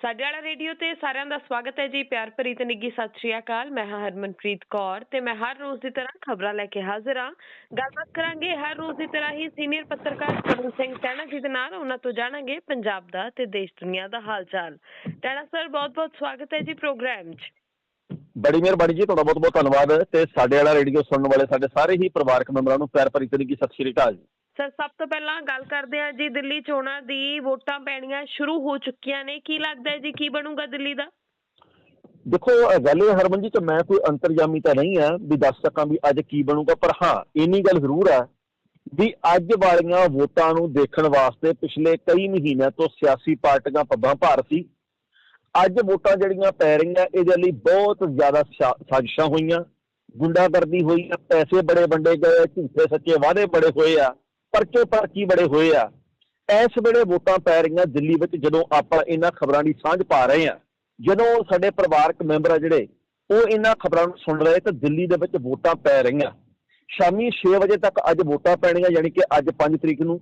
ਸਾਡੇ ਵਾਲਾ ਰੇਡੀਓ ਤੇ ਸਾਰਿਆਂ ਦਾ ਸਵਾਗਤ ਹੈ ਜੀ, ਪਿਆਰ ਭਰੀ ਤੇ ਨਿੱਗੀ ਸਤਿ ਸ਼੍ਰੀ ਅਕਾਲ। ਮੈਂ ਹਾਂ ਹਰਮਨਪ੍ਰੀਤ ਕੌਰ ਤੇ ਮੈਂ ਹਰ ਰੋਜ਼ ਦੀ ਤਰ੍ਹਾਂ ਖਬਰਾਂ ਲੈ ਕੇ ਹਾਜ਼ਰ ਹਾਂ। ਗੱਲਬਾਤ ਕਰਾਂਗੇ ਹਰ ਰੋਜ਼ ਦੀ ਤਰ੍ਹਾਂ ਹੀ ਸੀਨੀਅਰ ਪੱਤਰਕਾਰ ਕਮਲ ਸਿੰਘ ਟੈਣਾ ਜੀ ਦੇ ਨਾਲ, ਉਹਨਾਂ ਤੋਂ ਜਾਣਾਂਗੇ ਪੰਜਾਬ ਦਾ ਤੇ ਦੇਸ਼ ਦੁਨੀਆ ਦਾ ਹਾਲ ਚਾਲ ਟੈਣਾ ਸਰ, ਬਹੁਤ-ਬਹੁਤ ਸਵਾਗਤ ਹੈ ਜੀ ਪ੍ਰੋਗਰਾਮ 'ਚ। ਬੜੀ ਮਿਹਰਬਾਨੀ ਜੀ, ਤੁਹਾਡਾ ਬਹੁਤ ਬਹੁਤ ਧੰਨਵਾਦ ਤੇ ਸਾਡੇ ਵਾਲਾ ਰੇਡੀਓ ਸੁਣਨ ਵਾਲੇ ਸਾਡੇ ਸਾਰੇ ਹੀ ਪਰਿਵਾਰਕ ਮੈਂਬਰਾਂ ਨੂੰ ਪਿਆਰ ਭਰੀ ਤਰੀਕੇ ਸਤਿ ਸ਼੍ਰੀ ਅਕਾਲ ਜੀ। ਸਰ ਸਭ ਤੋਂ ਪਹਿਲਾਂ ਗੱਲ ਕਰਦੇ ਹਾਂ ਜੀ ਦਿੱਲੀ ਚੋਣਾਂ ਦੀ ਵੋਟਾਂ ਪੈਣੀਆਂ ਸ਼ੁਰੂ ਹੋ ਚੁੱਕੀਆਂ ਨੇ। ਕੀ ਲੱਗਦਾ ਹੈ ਜੀ, ਕੀ ਬਣੂਗਾ ਦਿੱਲੀ ਦਾ? ਦੇਖੋ ਗੱਲ ਇਹ ਹਰਮਨ ਜੀ ਕਿ ਮੈਂ ਕੋਈ ਅੰਤਰਜਾਮੀ ਤਾਂ ਨਹੀਂ ਆ ਵੀ ਦੱਸ ਸਕਾਂ ਵੀ ਅੱਜ ਕੀ ਬਣੂਗਾ, ਪਰ ਹਾਂ, ਇੰਨੀ ਗੱਲ ਜ਼ਰੂਰ ਆ ਵੀ ਅੱਜ ਵਾਲੀਆਂ ਵੋਟਾਂ ਨੂੰ ਦੇਖਣ ਵਾਸਤੇ ਪਿਛਲੇ ਕਈ ਮਹੀਨਿਆਂ ਤੋਂ ਸਿਆਸੀ ਪਾਰਟੀਆਂ ਪੱਬਾਂ ਭਾਰ ਸੀ। ਅੱਜ ਵੋਟਾਂ ਜਿਹੜੀਆਂ ਪੈ ਰਹੀਆਂ, ਇਹਦੇ ਲਈ ਬਹੁਤ ਜ਼ਿਆਦਾ ਸਾਜ਼ਿਸ਼ਾਂ ਹੋਈਆਂ। ਗੁੰਡਾਗਰਦੀ ਹੋਈ ਆ, ਪੈਸੇ ਬੜੇ ਵੰਡੇ ਗਏ, ਝੂਠੇ ਸੱਚੇ ਵਾਅਦੇ ਬੜੇ ਹੋਏ ਆ। ਪਰਚੇ ਪਰਚੀ ਬੜੇ ਹੋਏ ਆ। ਇਸ ਵੇਲੇ ਵੋਟਾਂ ਪੈ ਰਹੀਆਂ ਦਿੱਲੀ ਵਿੱਚ ਜਦੋਂ ਆਪਾਂ ਇਹਨਾਂ ਖਬਰਾਂ ਦੀ ਸਾਂਝ ਪਾ ਰਹੇ ਆ ਜਦੋਂ ਸਾਡੇ ਪਰਿਵਾਰਕ ਮੈਂਬਰ ਆ ਜਿਹੜੇ, ਉਹ ਇਹਨਾਂ ਖਬਰਾਂ ਨੂੰ ਸੁਣ ਰਹੇ ਤਾਂ ਦਿੱਲੀ ਦੇ ਵਿੱਚ ਵੋਟਾਂ ਪੈ ਰਹੀਆਂ। ਸ਼ਾਮੀ 6 ਵਜੇ ਤੱਕ ਅੱਜ ਵੋਟਾਂ ਪੈਣੀਆਂ, ਯਾਨੀ ਕਿ ਅੱਜ 5 ਤਰੀਕ ਨੂੰ।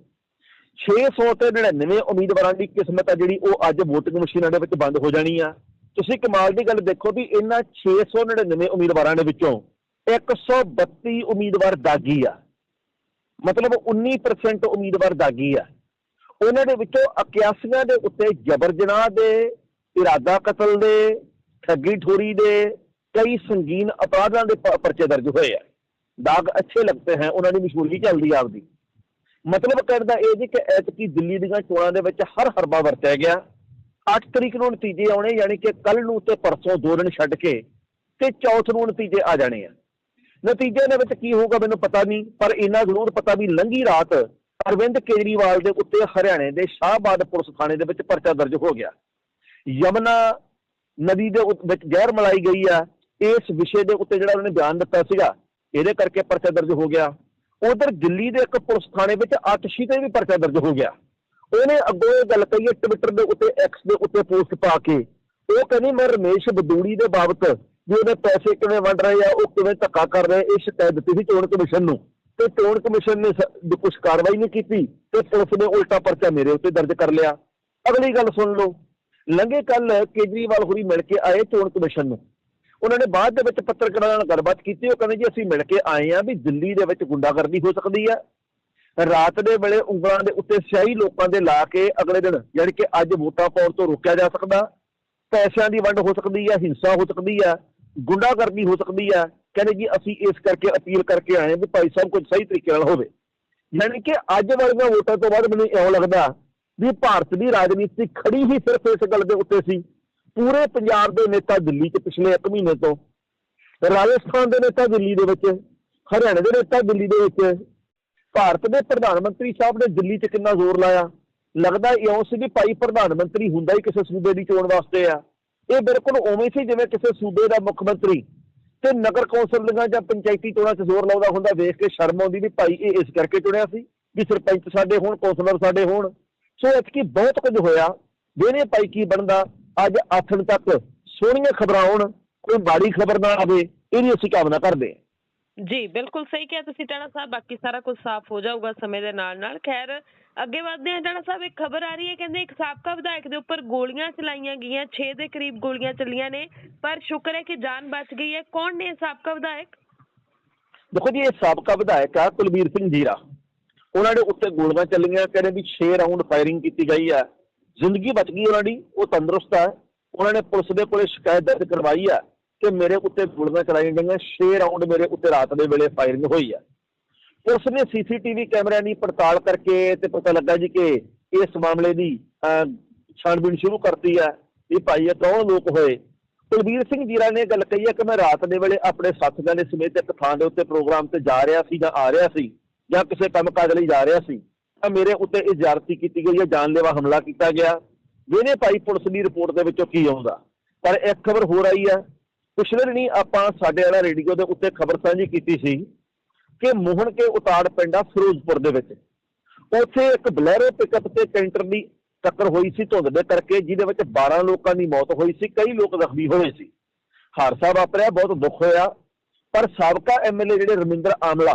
600 ਤੇ 99 ਉਮੀਦਵਾਰਾਂ ਦੀ ਕਿਸਮਤ ਆ ਜਿਹੜੀ, ਉਹ ਅੱਜ VOTING ਮਸ਼ੀਨਾਂ ਦੇ ਵਿੱਚ ਬੰਦ ਹੋ ਜਾਣੀ ਆ। ਤੁਸੀਂ ਕਮਾਲ ਦੀ ਗੱਲ ਦੇਖੋ ਵੀ ਇਹਨਾਂ 699 ਉਮੀਦਵਾਰਾਂ ਦੇ ਵਿੱਚੋਂ 132 ਉਮੀਦਵਾਰ ਦਾਗੀ ਆ। ਮਤਲਬ 19% ਉਮੀਦਵਾਰ ਦਾਗੀ ਆ। ਉਹਨਾਂ ਦੇ ਵਿੱਚੋਂ 81 ਦੇ ਉੱਤੇ ਜਬਰ ਜਨਾਹ ਦੇ, ਇਰਾਦਾ ਕਤਲ ਦੇ, ਠੱਗੀ ਠੋਰੀ ਦੇ, ਕਈ ਸੰਗੀਨ ਅਪਰਾਧਾਂ ਦੇ ਪ- ਪਰਚੇ ਦਰਜ ਹੋਏ ਆ। ਦਾਗ ਅੱਛੇ ਲੱਗਦੇ ਹਨ ਉਹਨਾਂ ਦੀ ਮਸ਼ਹੂਰੀ ਚੱਲਦੀ ਆਪਦੀ। ਮਤਲਬ ਕਹਿਣ ਦਾ ਇਹ ਜੀ ਕਿ ਐਤਕੀ ਦਿੱਲੀ ਦੀਆਂ ਚੋਣਾਂ ਦੇ ਵਿੱਚ ਹਰ ਹਰਬਾ ਵਰਤਿਆ ਗਿਆ। 8 ਤਰੀਕ ਨੂੰ ਨਤੀਜੇ ਆਉਣੇ, ਯਾਨੀ ਕਿ ਕੱਲ ਨੂੰ ਤੇ ਪਰਸੋਂ ਦੋ ਦਿਨ ਛੱਡ ਕੇ ਤੇ ਚੌਥ ਨੂੰ ਨਤੀਜੇ ਆ ਜਾਣੇ ਆ। ਨਤੀਜੇ ਦੇ ਵਿੱਚ ਕੀ ਹੋਊਗਾ ਮੈਨੂੰ ਪਤਾ ਨਹੀਂ, ਪਰ ਇੰਨਾ ਜ਼ਰੂਰ ਪਤਾ ਵੀ ਲੰਘੀ ਰਾਤ ਅਰਵਿੰਦ ਕੇਜਰੀਵਾਲ ਦੇ ਉੱਤੇ ਹਰਿਆਣੇ ਦੇ ਸ਼ਾਹਬਾਦ ਪੁਲਿਸ ਥਾਣੇ ਦੇ ਵਿੱਚ ਪਰਚਾ ਦਰਜ ਹੋ ਗਿਆ। ਯਮਨਾ ਨਦੀ ਦੇ ਵਿੱਚ ਜ਼ਹਿਰ ਮਲਾਈ ਗਈ ਆ। ਇਸ ਵਿਸ਼ੇ ਦੇ ਉੱਤੇ ਜਿਹੜਾ ਉਹਨੇ ਬਿਆਨ ਦਿੱਤਾ ਸੀਗਾ, ਇਹਦੇ ਕਰਕੇ ਪਰਚਾ ਦਰਜ ਹੋ ਗਿਆ। ਉਧਰ ਦਿੱਲੀ ਦੇ ਇੱਕ ਪੁਲਿਸ ਥਾਣੇ ਵਿੱਚ ਆਤਸ਼ੀ ਤੇ ਵੀ ਪਰਚਾ ਦਰਜ ਹੋ ਗਿਆ। ਉਹਨੇ ਅੱਗੋਂ ਇਹ ਗੱਲ ਕਹੀ ਹੈ ਟਵਿੱਟਰ ਦੇ ਉੱਤੇ ਐਕਸ ਦੇ ਉੱਤੇ ਪੋਸਟ ਪਾ ਕੇ। ਉਹ ਕਹਿੰਦੀ, ਮੈਂ ਰਮੇਸ਼ ਬਦੂੜੀ ਦੇ ਬਾਬਤ ਵੀ ਉਹਦੇ ਪੈਸੇ ਕਿਵੇਂ ਵੰਡ ਰਹੇ ਆ, ਉਹ ਕਿਵੇਂ ਧੱਕਾ ਕਰ ਰਹੇ ਇਹ ਸ਼ਿਕਾਇਤ ਦਿੱਤੀ ਸੀ ਚੋਣ ਕਮਿਸ਼ਨ ਨੂੰ। ਤੇ ਚੋਣ ਕਮਿਸ਼ਨ ਨੇ ਕੁਝ ਕਾਰਵਾਈ ਨਹੀਂ ਕੀਤੀ ਤੇ ਪੁਲਿਸ ਨੇ ਉਲਟਾ ਪਰਚਾ ਮੇਰੇ ਉੱਤੇ ਦਰਜ ਕਰ ਲਿਆ। ਅਗਲੀ ਗੱਲ ਸੁਣ ਲਓ, ਲੰਘੇ ਕੱਲ ਕੇਜਰੀਵਾਲ ਹੋਰੀ ਮਿਲ ਕੇ ਆਏ ਚੋਣ ਕਮਿਸ਼ਨ ਨੂੰ। ਉਹਨਾਂ ਨੇ ਬਾਅਦ ਦੇ ਵਿੱਚ ਪੱਤਰਕਾਰਾਂ ਨਾਲ ਗੱਲਬਾਤ ਕੀਤੀ, ਉਹ ਕਹਿੰਦੇ ਜੀ ਅਸੀਂ ਮਿਲ ਕੇ ਆਏ ਆ ਵੀ ਦਿੱਲੀ ਦੇ ਵਿੱਚ ਗੁੰਡਾਗਰਦੀ ਹੋ ਸਕਦੀ ਆ। ਰਾਤ ਦੇ ਵੇਲੇ ਉਂਗਲਾਂ ਦੇ ਉੱਤੇ ਸਿਆਹੀ ਲੋਕਾਂ ਦੇ ਲਾ ਕੇ ਅਗਲੇ ਦਿਨ ਯਾਨੀ ਕਿ ਅੱਜ ਵੋਟਾਂ ਪਾਉਣ ਤੋਂ ਰੋਕਿਆ ਜਾ ਸਕਦਾ। ਪੈਸਿਆਂ ਦੀ ਵੰਡ ਹੋ ਸਕਦੀ ਆ, ਹਿੰਸਾ ਹੋ ਸਕਦੀ ਆ। ਗੁੰਡਾਗਰਦੀ ਹੋ ਸਕਦੀ ਹੈ। ਕਹਿੰਦੇ ਜੀ, ਅਸੀਂ ਇਸ ਕਰਕੇ ਅਪੀਲ ਕਰਕੇ ਆਏ ਹਾਂ ਵੀ ਭਾਈ ਸਾਹਿਬ ਕੁਝ ਸਹੀ ਤਰੀਕੇ ਨਾਲ ਹੋਵੇ। ਯਾਨੀ ਕਿ ਅੱਜ ਵਾਲੀਆਂ ਵੋਟਾਂ ਤੋਂ ਬਾਅਦ ਮੈਨੂੰ ਇਉਂ ਲੱਗਦਾ ਵੀ ਭਾਰਤ ਦੀ ਰਾਜਨੀਤੀ ਖੜੀ ਹੀ ਸਿਰਫ ਇਸ ਗੱਲ ਦੇ ਉੱਤੇ ਸੀ। ਪੂਰੇ ਪੰਜਾਬ ਦੇ ਨੇਤਾ ਦਿੱਲੀ 'ਚ ਪਿਛਲੇ 1 ਮਹੀਨੇ ਤੋਂ, ਰਾਜਸਥਾਨ ਦੇ ਨੇਤਾ ਦਿੱਲੀ ਦੇ ਵਿੱਚ, ਹਰਿਆਣਾ ਦੇ ਨੇਤਾ ਦਿੱਲੀ ਦੇ ਵਿੱਚ, ਭਾਰਤ ਦੇ ਪ੍ਰਧਾਨ ਮੰਤਰੀ ਸਾਹਿਬ ਨੇ ਦਿੱਲੀ 'ਚ ਕਿੰਨਾ ਜ਼ੋਰ ਲਾਇਆ। ਲੱਗਦਾ ਇਉਂ ਸੀ ਵੀ ਭਾਈ ਪ੍ਰਧਾਨ ਮੰਤਰੀ ਹੁੰਦਾ ਹੀ ਕਿਸੇ ਸੂਬੇ ਦੀ ਚੋਣ ਵਾਸਤੇ ਆ। ਇਹ ਬਿਲਕੁਲ ਉਵੇਂ ਸੀ ਜਿਵੇਂ ਕਿਸੇ ਸੂਬੇ ਦਾ ਮੁੱਖ ਮੰਤਰੀ ਤੇ ਨਗਰ ਕੌਂਸਲ ਦੀਆਂ ਜਾਂ ਪੰਚਾਇਤੀ ਚੋਣਾਂ 'ਚ ਜ਼ੋਰ ਲਾਉਂਦਾ ਹੁੰਦਾ, ਵੇਖ ਕੇ ਸ਼ਰਮ ਆਉਂਦੀ ਵੀ ਭਾਈ ਇਹ ਇਸ ਕਰਕੇ ਚੁਣਿਆ ਸੀ ਵੀ ਸਰਪੰਚ ਸਾਡੇ ਹੋਣ, ਕੌਂਸਲਰ ਸਾਡੇ ਹੋਣ। ਸੋ ਇਤਕੀ ਬਹੁਤ ਕੁਝ ਹੋਇਆ। ਵੇਨੇ ਭਾਈ ਕੀ ਬਣਦਾ? ਅੱਜ ਆਥਣ ਤੱਕ ਸੋਹਣੀਆਂ ਖਬਰਾਂ ਆਉਣ, ਕੋਈ ਮਾੜੀ ਖਬਰ ਨਾ ਆਵੇ, ਇਹਦੀ ਅਸੀਂ ਕਾਮਨਾ ਕਰਦੇ ਹਾਂ। ਜੀ, ਬਿਲਕੁਲ ਸਹੀ ਕਿਹਾ ਤੁਸੀਂ ਟਾਣਾ ਸਾਹਿਬ, ਬਾਕੀ ਸਾਰਾ ਕੁਝ ਸਾਫ਼ ਹੋ ਜਾਊਗਾ ਸਮੇਂ ਦੇ ਨਾਲ ਨਾਲ। ਖੈਰ, ਅੱਗੇ ਵਧਦੇ ਹਾਂ, ਟਾਣਾ ਸਾਹਿਬ, ਇੱਕ ਖਬਰ ਆ ਰਹੀ ਹੈ, ਕਹਿੰਦੇ ਇੱਕ ਸਾਬਕਾ ਵਿਧਾਇਕ ਦੇ ਉੱਪਰ ਗੋਲੀਆਂ ਚਲਾਈਆਂ ਗਈਆਂ 6 ਦੇ ਕਰੀਬ ਗੋਲੀਆਂ ਚੱਲੀਆਂ ਨੇ, ਪਰ ਸ਼ੁਕਰ ਹੈ ਕਿ ਜਾਨ ਬਚ ਗਈ ਹੈ। ਕੌਣ ਨੇ ਸਾਬਕਾ ਵਿਧਾਇਕ? ਦੇਖੋ ਜੀ, ਇਹ ਸਾਬਕਾ ਵਿਧਾਇਕ ਆ ਕੁਲਬੀਰ ਸਿੰਘ ਜੀਰਾ। ਉਹਨਾਂ ਦੇ ਉੱਤੇ ਗੋਲੀਆਂ ਚੱਲੀਆਂ, ਕਹਿੰਦੇ ਵੀ 6 ਰਾਉਂਡ ਫਾਇਰਿੰਗ ਕੀਤੀ ਗਈ ਆ ਜ਼ਿੰਦਗੀ ਬਚ ਗਈ ਉਹਨਾਂ ਦੀ, ਉਹ ਤੰਦਰੁਸਤ ਹੈ। ਉਹਨਾਂ ਨੇ ਪੁਲਿਸ ਦੇ ਕੋਲੇ ਸ਼ਿਕਾਇਤ ਦਰਜ ਕਰਵਾਈ ਆ ਕਿ ਮੇਰੇ ਉੱਤੇ ਗੋਲੀਆਂ ਚਲਾਈਆਂ ਗਈਆਂ 6 ਰਾਉਂਡ ਮੇਰੇ ਉੱਤੇ ਰਾਤ ਦੇ ਵੇਲੇ ਫਾਇਰਿੰਗ ਹੋਈ ਆ। ਪੁਲਿਸ ਨੇ ਸੀਸੀਟੀਵੀ ਕੈਮਰਿਆਂ ਦੀ ਪੜਤਾਲ ਕਰਕੇ ਤੇ ਪਤਾ ਲੱਗਾ ਜੀ ਕਿ ਇਸ ਮਾਮਲੇ ਦੀ ਅਹ, ਛਾਣਬੀਣ ਸ਼ੁਰੂ ਕਰਤੀ ਆ। ਵੀ ਭਾਈ ਇਹ ਕੌਣ ਲੋਕ ਹੋਏ? ਕੁਲਬੀਰ ਸਿੰਘ ਜੀਰਾ ਨੇ ਗੱਲ ਕਹੀ ਹੈ ਕਿ ਮੈਂ ਰਾਤ ਦੇ ਵੇਲੇ ਆਪਣੇ ਸਾਥੀਆਂ ਦੇ ਸਮੇਤ ਇੱਕ ਥਾਂ ਦੇ ਉੱਤੇ ਪ੍ਰੋਗਰਾਮ ਤੇ ਜਾ ਰਿਹਾ ਸੀ ਜਾਂ ਆ ਰਿਹਾ ਸੀ ਜਾਂ ਕਿਸੇ ਕੰਮ ਕਾਜ ਲਈ ਜਾ ਰਿਹਾ ਸੀ। ਤਾਂ ਮੇਰੇ ਉੱਤੇ ਇਜਾਰਤੀ ਕੀਤੀ ਗਈ ਹੈ ਜਾਨਲੇਵਾ ਹਮਲਾ ਕੀਤਾ ਗਿਆ। ਵੇਨੇ ਭਾਈ ਪੁਲਿਸ ਦੀ ਰਿਪੋਰਟ ਦੇ ਵਿੱਚੋਂ ਕੀ ਆਉਂਦਾ? ਪਰ ਇੱਕ ਖਬਰ ਹੋਰ ਆਈ ਹੈ ਪਿਛਲੇ ਦਿਨੀ ਆਪਾਂ ਸਾਡੇ ਵਾਲਾ ਰੇਡੀਓ ਦੇ ਉੱਤੇ ਖਬਰ ਸਾਂਝੀ ਕੀਤੀ ਸੀ ਕਿ ਮੋਹਨ ਕੇ ਉਤਾੜ ਪਿੰਡਾ ਫਿਰੋਜ਼ਪੁਰ ਦੇ ਵਿੱਚ। ਉੱਥੇ ਇੱਕ ਬਲੈਰੋ ਪਿਕਅਪ ਤੇ ਕੈਂਟਰ ਦੀ ਟੱਕਰ ਹੋਈ ਸੀ ਧੁੰਦ ਦੇ ਕਰਕੇ, ਜਿਹਦੇ ਵਿੱਚ 12 ਲੋਕਾਂ ਦੀ ਮੌਤ ਹੋਈ ਸੀ, ਕਈ ਲੋਕ ਜ਼ਖਮੀ ਹੋਏ ਸੀ। ਹਾਦਸਾ ਵਾਪਰਿਆ, ਬਹੁਤ ਦੁੱਖ ਹੋਇਆ, ਪਰ ਸਾਬਕਾ ਐਮਐਲਏ ਜਿਹੜੇ ਰਮਿੰਦਰ ਆਮਲਾ,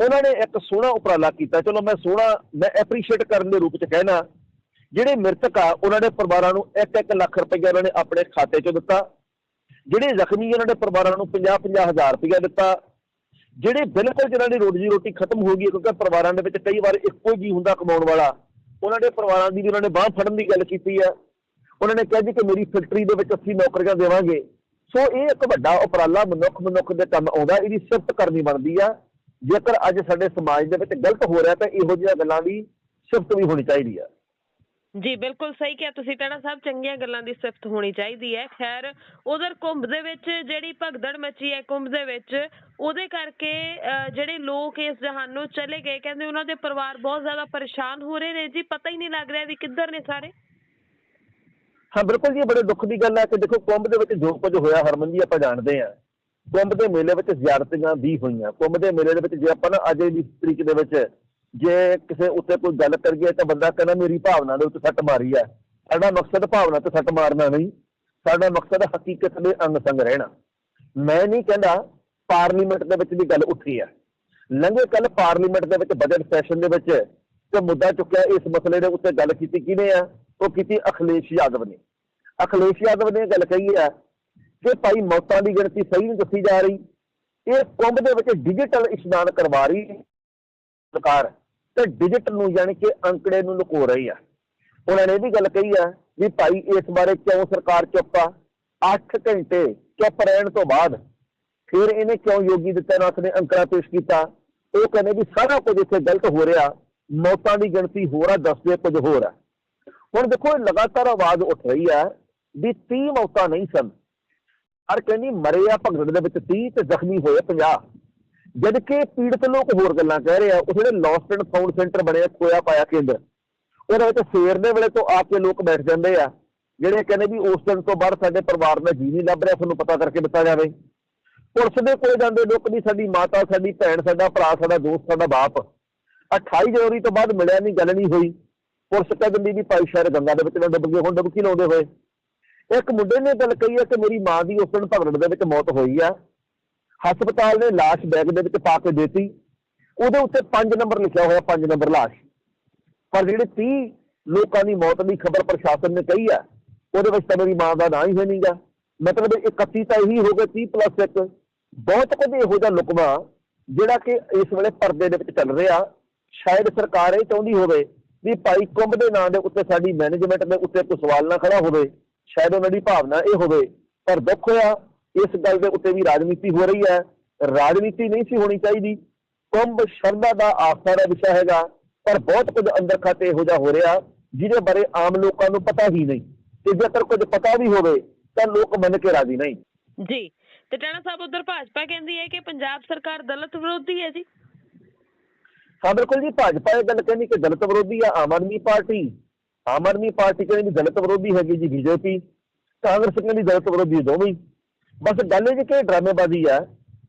ਉਹਨਾਂ ਨੇ ਇੱਕ ਸੋਹਣਾ ਉਪਰਾਲਾ ਕੀਤਾ। ਚਲੋ ਮੈਂ ਸੋਹਣਾ, ਮੈਂ ਐਪਰੀਸ਼ੀਏਟ ਕਰਨ ਦੇ ਰੂਪ ਚ ਕਹਿਣਾ, ਜਿਹੜੇ ਮ੍ਰਿਤਕ ਆ, ਉਹਨਾਂ ਦੇ ਪਰਿਵਾਰਾਂ ਨੂੰ 1-1 ਲੱਖ ਰੁਪਏ ਉਹਨਾਂ ਨੇ ਆਪਣੇ ਖਾਤੇ ਚੋਂ ਦਿੱਤਾ। ਜਿਹੜੇ ਜ਼ਖਮੀ ਉਹਨਾਂ ਦੇ ਪਰਿਵਾਰਾਂ ਨੂੰ 50-50 ਹਜ਼ਾਰ ਰੁਪਏ ਦਿੱਤਾ। ਜਿਹੜੇ ਬਿਲਕੁਲ ਜਿਹਨਾਂ ਦੀ ਰੋਜੀ ਰੋਟੀ ਖਤਮ ਹੋ ਗਈ ਕਿਉਂਕਿ ਪਰਿਵਾਰਾਂ ਦੇ ਵਿੱਚ ਕਈ ਵਾਰ ਇੱਕੋ ਜੀ ਹੁੰਦਾ ਕਮਾਉਣ ਵਾਲਾ, ਉਹਨਾਂ ਦੇ ਪਰਿਵਾਰਾਂ ਦੀ ਵੀ ਉਹਨਾਂ ਨੇ ਬਾਹ ਫੜਨ ਦੀ ਗੱਲ ਕੀਤੀ ਹੈ। ਉਹਨਾਂ ਨੇ ਕਿਹਾ ਜੀ ਕਿ ਮੇਰੀ ਫੈਕਟਰੀ ਦੇ ਵਿੱਚ ਅਸੀਂ ਨੌਕਰੀਆਂ ਦੇਵਾਂਗੇ। ਸੋ ਇਹ ਇੱਕ ਵੱਡਾ ਉਪਰਾਲਾ ਮਨੁੱਖ ਮਨੁੱਖ ਦੇ ਕੰਮ ਆਉਂਦਾ, ਇਹਦੀ ਸਿਫਤ ਕਰਨੀ ਬਣਦੀ ਆ। ਜੇਕਰ ਅੱਜ ਸਾਡੇ ਸਮਾਜ ਦੇ ਵਿੱਚ ਗਲਤ ਹੋ ਰਿਹਾ ਤਾਂ ਇਹੋ ਜਿਹੀਆਂ ਗੱਲਾਂ ਦੀ ਸਿਫਤ ਵੀ ਹੋਣੀ ਚਾਹੀਦੀ ਆ। ਜੀ, ਬਿਲਕੁਲ ਸਹੀ ਕਿਹਾ ਤੁਸੀਂ ਟਾਣਾ ਸਾਹਿਬ ਚੰਗੀਆਂ ਗੱਲਾਂ ਦੀ ਸਿਫਤ ਹੋਣੀ ਚਾਹੀਦੀ ਹੈ। ਖੈਰ, ਉਧਰ ਕੁੰਭ ਦੇ ਵਿੱਚ ਜਿਹੜੀ ਭਗਦੜ ਮਚੀ ਹੈ ਕੁੰਭ ਦੇ ਵਿੱਚ, ਉਹਦੇ ਕਰਕੇ ਜਿਹੜੇ ਲੋਕ ਇਸ ਜਹਾਨੋਂ ਚਲੇ ਗਏ, ਕਹਿੰਦੇ ਉਹਨਾਂ ਦੇ ਪਰਿਵਾਰ ਬਹੁਤ ਜ਼ਿਆਦਾ ਪਰੇਸ਼ਾਨ ਹੋ ਰਹੇ ਨੇ। ਜੀ, ਪਤਾ ਹੀ ਨਹੀਂ ਲੱਗ ਰਿਹਾ ਵੀ ਕਿੱਧਰ ਨੇ ਸਾਰੇ। ਹਾਂ, ਬਿਲਕੁਲ ਜੀ ਬੜੇ ਦੁੱਖ ਦੀ ਗੱਲ ਹੈ ਕਿ ਦੇਖੋ, ਕੁੰਭ ਦੇ ਵਿੱਚ ਜੋ ਕੁਝ ਹੋਇਆ, ਹਰਮਨ ਜੀ, ਆਪਾਂ ਜਾਣਦੇ ਹਾਂ। ਕੁੰਭ ਦੇ ਮੇਲੇ ਵਿੱਚ ਜ਼ਿਆਰਤੀਆਂ ਵੀ ਹੋਈਆਂ। ਕੁੰਭ ਦੇ ਮੇਲੇ ਦੇ ਵਿੱਚ ਜੇ ਆਪਾਂ ਨਾ ਅੱਜ ਦੀ ਤਰੀਕ ਦੇ ਵਿੱਚ ਜੇ ਕਿਸੇ ਉੱਤੇ ਕੋਈ ਗੱਲ ਕਰੀਏ ਤਾਂ ਬੰਦਾ ਕਹਿੰਦਾ ਮੇਰੀ ਭਾਵਨਾ ਦੇ ਉੱਤੇ ਸੱਟ ਮਾਰੀ ਹੈ ਸਾਡਾ ਮਕਸਦ ਭਾਵਨਾ ਤੇ ਸੱਟ ਮਾਰਨਾ ਨਹੀਂ। ਸਾਡਾ ਮਕਸਦ ਹਕੀਕਤ ਦੇ ਅੰਗ ਸੰਗ ਰਹਿਣਾ। ਮੈਂ ਨਹੀਂ ਕਹਿੰਦਾ ਪਾਰਲੀਮੈਂਟ ਦੇ ਵਿੱਚ ਵੀ ਗੱਲ ਉੱਠੀ ਹੈ ਲੰਘੇ ਕੱਲ ਪਾਰਲੀਮੈਂਟ ਦੇ ਵਿੱਚ ਬਜਟ ਸੈਸ਼ਨ ਦੇ ਵਿੱਚ ਤੇ ਮੁੱਦਾ ਚੁੱਕਿਆ ਇਸ ਮਸਲੇ ਦੇ ਉੱਤੇ ਗੱਲ ਕੀਤੀ ਕਿਹਨੇ ਆ, ਉਹ ਕੀਤੀ ਅਖਿਲੇਸ਼ ਯਾਦਵ ਨੇ। ਅਖਿਲੇਸ਼ ਯਾਦਵ ਨੇ ਇਹ ਗੱਲ ਕਹੀ ਹੈ ਕਿ ਭਾਈ ਮੌਤਾਂ ਦੀ ਗਿਣਤੀ ਸਹੀ ਨਹੀਂ ਦੱਸੀ ਜਾ ਰਹੀ। ਇਹ ਕੁੰਭ ਦੇ ਵਿੱਚ ਡਿਜੀਟਲ ਇਸ਼ਨਾਨ ਕਰਵਾ ਰਹੀ ਸਰਕਾਰ। ਤੇ ਡਿਜੀਟਲ ਨੂੰ ਯਾਨੀ ਕਿ ਅੰਕੜੇ ਨੂੰ ਲੁਕੋ ਰਹੀ ਆ। ਉਹਨਾਂ ਨੇ ਇਹ ਵੀ ਗੱਲ ਕਹੀ ਆ ਵੀ ਭਾਈ ਇਸ ਬਾਰੇ ਕਿਉਂ ਸਰਕਾਰ ਚੁੱਪ ਆ? 8 ਘੰਟੇ ਚੁੱਪ ਰਹਿਣ ਤੋਂ ਬਾਅਦ ਫਿਰ ਇਹਨੇ ਕਿਉਂ ਯੋਗੀ ਦਿੱਤਿਆਨਾਥ ਨੇ ਅੰਕੜਾ ਪੇਸ਼ ਕੀਤਾ? ਉਹ ਕਹਿੰਦੇ ਵੀ ਸਾਰਾ ਕੁਝ ਇੱਥੇ ਗਲਤ ਹੋ ਰਿਹਾ। ਮੌਤਾਂ ਦੀ ਗਿਣਤੀ ਹੋਰ ਆ ਦੱਸਦੇ ਕੁਝ ਹੋਰ ਆ। ਹੁਣ ਦੇਖੋ, ਇਹ ਲਗਾਤਾਰ ਆਵਾਜ਼ ਉੱਠ ਰਹੀ ਹੈ ਵੀ 30 ਮੌਤਾਂ ਨਹੀਂ ਸਨ। ਹਰ ਕਹਿੰਦੀ ਮਰੇ ਆ ਭਗੜ ਦੇ ਵਿੱਚ 30 ਤੇ ਜ਼ਖਮੀ ਹੋਏ 50 ਜਦ ਕਿ ਪੀੜਤ ਲੋਕ ਹੋਰ ਗੱਲਾਂ ਕਹਿ ਰਹੇ ਆ, ਉਹ ਜਿਹੜੇ ਲੌਸਟ ਐਂਡ ਫਾਊਂਡ ਸੈਂਟਰ ਬਣੇ ਆ ਪਾਇਆ ਕੇਂਦਰ, ਉਹਦੇ ਵਿੱਚ ਸਵੇਰ ਦੇ ਵੇਲੇ ਤੋਂ ਆ ਕੇ ਲੋਕ ਬੈਠ ਜਾਂਦੇ ਆ, ਜਿਹੜੇ ਕਹਿੰਦੇ ਵੀ ਉਸ ਦਿਨ ਤੋਂ ਬਾਅਦ ਸਾਡੇ ਪਰਿਵਾਰ ਦਾ ਜੀ ਨਹੀਂ ਲੱਭ ਰਿਹਾ, ਤੁਹਾਨੂੰ ਪਤਾ ਕਰਕੇ ਦਿੱਤਾ ਜਾਵੇ। ਪੁਲਿਸ ਦੇ ਕੋਲ ਜਾਂਦੇ ਲੋਕ ਵੀ ਸਾਡੀ ਮਾਤਾ, ਸਾਡੀ ਭੈਣ, ਸਾਡਾ ਭਰਾ, ਸਾਡਾ ਦੋਸਤ, ਸਾਡਾ ਬਾਪ 28 ਜਨਵਰੀ ਤੋਂ ਬਾਅਦ ਮਿਲਿਆ ਨਹੀਂ ਗੱਲ ਨਹੀਂ ਹੋਈ। ਪੁਲਿਸ ਕਹਿ ਦਿੰਦੀ ਵੀ ਭਾਈ ਸ਼ਾਇਦ ਗੰਗਾ ਦੇ ਵਿੱਚ ਨਾ ਡੁੱਬ ਗਏ, ਹੁਣ ਡੁਬਕੀ ਲਾਉਂਦੇ ਹੋਏ। ਇੱਕ ਮੁੰਡੇ ਨੇ ਗੱਲ ਕਹੀ ਹੈ ਕਿ ਮੇਰੀ ਮਾਂ ਦੀ ਉਸ ਦਿਨ ਭਗੜ ਦੇ ਵਿੱਚ ਮੌਤ ਹੋਈ ਆ। ਹਸਪਤਾਲ ਨੇ ਲਾਸ਼ ਬੈਗ ਦੇ ਵਿੱਚ ਪਾ ਕੇ ਦਿੱਤੀ। ਉਹਦੇ ਉੱਤੇ 5 ਨੰਬਰ ਲਿਖਿਆ ਹੋਇਆ 5 ਨੰਬਰ ਲਾਸ਼। ਪਰ ਜਿਹੜੇ 30 ਲੋਕਾਂ ਦੀ ਮੌਤ ਦੀ ਖਬਰ ਪ੍ਰਸ਼ਾਸਨ ਨੇ ਕਹੀ ਆ, ਉਹਦੇ ਵਿੱਚ ਤਾਂ ਮੇਰੀ ਮਾਂ ਦਾ ਨਾਂ ਹੀ ਹੈ ਨਹੀਂਗਾ ਮਤਲਬ 31 ਤਾਂ ਇਹੀ ਹੋ ਗਏ 30 ਪਲੱਸ 1 ਬਹੁਤ ਕੁਝ ਇਹੋ ਜਿਹਾ ਲੁਕਵਾ ਜਿਹੜਾ ਕਿ ਇਸ ਵੇਲੇ ਪਰਦੇ ਦੇ ਵਿੱਚ ਚੱਲ ਰਿਹਾ। ਸ਼ਾਇਦ ਸਰਕਾਰ ਇਹ ਚਾਹੁੰਦੀ ਹੋਵੇ ਵੀ ਭਾਈ ਕੁੰਭ ਦੇ ਨਾਂ ਦੇ ਉੱਤੇ ਸਾਡੀ ਮੈਨੇਜਮੈਂਟ ਦੇ ਉੱਤੇ ਕੋਈ ਸਵਾਲ ਨਾ ਖੜਾ ਹੋਵੇ। ਸ਼ਾਇਦ ਉਹਨਾਂ ਦੀ ਭਾਵਨਾ ਇਹ ਹੋਵੇ। ਪਰ ਦੁੱਖ ਹੋਇਆ ਇਸ ਗੱਲ ਦੇ ਉੱਤੇ ਵੀ ਰਾਜਨੀਤੀ ਹੋ ਰਹੀ ਹੈ। ਰਾਜਨੀਤੀ ਨਹੀਂ ਸੀ ਹੋਣੀ ਚਾਹੀਦੀ। ਕੁੰਭ ਸ਼ਰਧਾ ਦਾ ਆਸਥਾ ਦਾ ਵਿਸ਼ਾ ਹੈਗਾ ਪਰ ਬਹੁਤ ਕੁਝ ਅੰਦਰ ਖਾਤੇ ਇਹੋ ਜਿਹਾ ਹੋ ਰਿਹਾ ਜਿਹਦੇ ਬਾਰੇ ਆਮ ਲੋਕਾਂ ਨੂੰ ਪਤਾ ਹੀ ਨਹੀਂ। ਤੇ ਜੇਕਰ ਕੁਝ ਪਤਾ ਵੀ ਹੋਵੇ ਤਾਂ ਲੋਕ ਮੰਨ ਕੇ ਰਾਜ਼ੀ ਨਹੀਂ। ਜੀ ਤੇ ਟਾਣਾ ਸਾਹਿਬ ਉਧਰ ਭਾਜਪਾ ਕਹਿੰਦੀ ਹੈ ਕਿ ਪੰਜਾਬ ਸਰਕਾਰ ਦਲਿਤ ਵਿਰੋਧੀ ਹੈ ਜੀ। ਹਾਂ ਬਿਲਕੁਲ ਜੀ ਭਾਜਪਾ ਇਹ ਗੱਲ ਕਹਿੰਦੀ ਕਿ ਦਲਿਤ ਵਿਰੋਧੀ ਆ ਆਮ ਆਦਮੀ ਪਾਰਟੀ। ਆਮ ਆਦਮੀ ਪਾਰਟੀ ਕਹਿੰਦੀ ਦਲਿਤ ਵਿਰੋਧੀ ਹੈਗੀ ਜੀ ਬੀਜੇਪੀ। ਕਾਂਗਰਸ ਕਹਿੰਦੀ ਦਲਿਤ ਵਿਰੋਧੀ ਦੋਵੇਂ। ਬਸ ਗੱਲ ਇਹ ਜੀ ਕਿ ਇਹ ਡਰਾਮੇਬਾਜ਼ੀ ਆ,